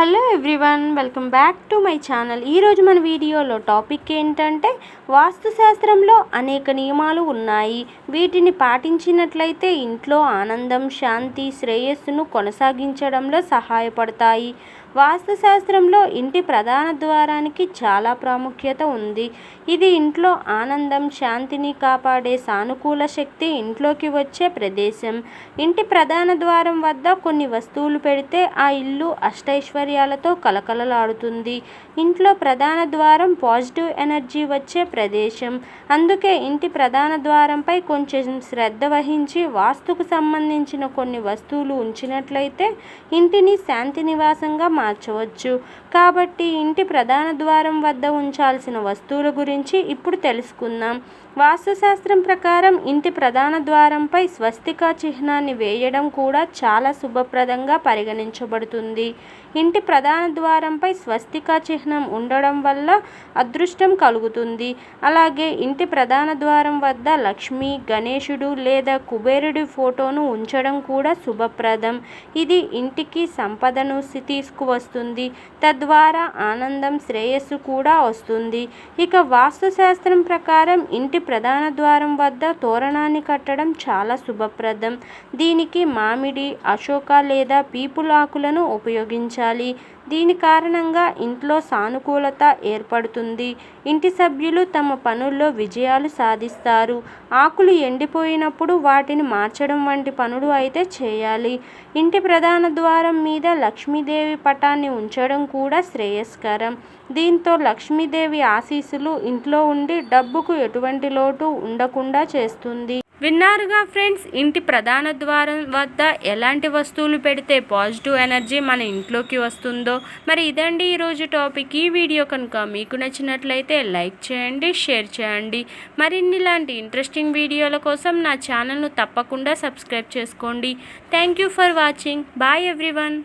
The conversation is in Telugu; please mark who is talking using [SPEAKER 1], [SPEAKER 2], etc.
[SPEAKER 1] Hello everyone welcome back to my channel. ఈరోజు మన వీడియోలో టాపిక్ ఏంటంటే వాస్తుశాస్త్రంలో అనేక నియమాలు ఉన్నాయి. వీటిని పాటించినట్లయితే ఇంట్లో ఆనందం శాంతి శ్రేయస్సును కొనసాగించడంలో సహాయపడతాయి. వాస్తుశాస్త్రంలో ఇంటి ప్రధాన ద్వారానికి చాలా ప్రాముఖ్యత ఉంది. ఇది ఇంట్లో ఆనందం శాంతిని కాపాడే సానుకూల శక్తి ఇంట్లోకి వచ్చే ప్రదేశం. ఇంటి ప్రధాన ద్వారం వద్ద కొన్ని వస్తువులు పెడితే ఆ ఇల్లు అష్టైశ్వర్యాలతో కలకలలాడుతుంది. ఇంట్లో ప్రధాన ద్వారం పాజిటివ్ ఎనర్జీ వచ్చే ప్రదేశం. అందుకే ఇంటి ప్రధాన ద్వారంపై కొంచెం శ్రద్ధ వహించి వాస్తుకు సంబంధించిన కొన్ని వస్తువులు ఉంచినట్లయితే ఇంటిని శాంతి నివాసంగా మార్చవచ్చు. కాబట్టి ఇంటి ప్రధాన ద్వారం వద్ద ఉంచాల్సిన వస్తువుల గురించి ఇప్పుడు తెలుసుకుందాం. వాస్తుశాస్త్రం ప్రకారం ఇంటి ప్రధాన ద్వారంపై స్వస్తిక చిహ్నాన్ని వేయడం కూడా చాలా శుభప్రదంగా పరిగణించబడుతుంది. ఇంటి ప్రధాన ద్వారంపై స్వస్తిక చిహ్నం ఉండడం వల్ల అదృష్టం కలుగుతుంది. అలాగే ఇంటి ప్రధాన ద్వారం వద్ద లక్ష్మి గణేశుడు లేదా కుబేరుడి ఫోటోను ఉంచడం కూడా శుభప్రదం. ఇది ఇంటికి సంపదను వస్తుంది. తద్వారా ఆనందం శ్రేయస్సు కూడా వస్తుంది. ఇక వాస్తుశాస్త్రం ప్రకారం ఇంటి ప్రధాన ద్వారం వద్ద తోరణాన్ని కట్టడం చాలా శుభప్రదం. దీనికి మామిడి అశోక లేదా పీపులాకులను ఉపయోగించాలి. దీని కారణంగా ఇంట్లో సానుకూలత ఏర్పడుతుంది. ఇంటి సభ్యులు తమ పనుల్లో విజయాలు సాధిస్తారు. ఆకులు ఎండిపోయినప్పుడు వాటిని మార్చడం వంటి పనులు అయితే చేయాలి. ఇంటి ప్రధాన ద్వారం మీద లక్ష్మీదేవి పటాన్ని ఉంచడం కూడా శ్రేయస్కరం. దీంతో లక్ష్మీదేవి ఆశీస్సులు ఇంట్లో ఉండి డబ్బుకు ఎటువంటి లోటు ఉండకుండా చేస్తుంది. విన్నారుగా ఫ్రెండ్స్? ఇంటి ప్రధాన ద్వారం వద్ద ఎలాంటి వస్తువులు పెడితే పాజిటివ్ ఎనర్జీ మన ఇంట్లోకి వస్తుందో? మరి ఇదండి ఈరోజు టాపిక్. ఈ వీడియో కనుక మీకు నచ్చినట్లయితే లైక్ చేయండి షేర్ చేయండి. మరిన్ని ఇలాంటి ఇంట్రెస్టింగ్ వీడియోల కోసం నా ఛానల్ను తప్పకుండా సబ్స్క్రైబ్ చేసుకోండి. Thank you for watching. Bye everyone.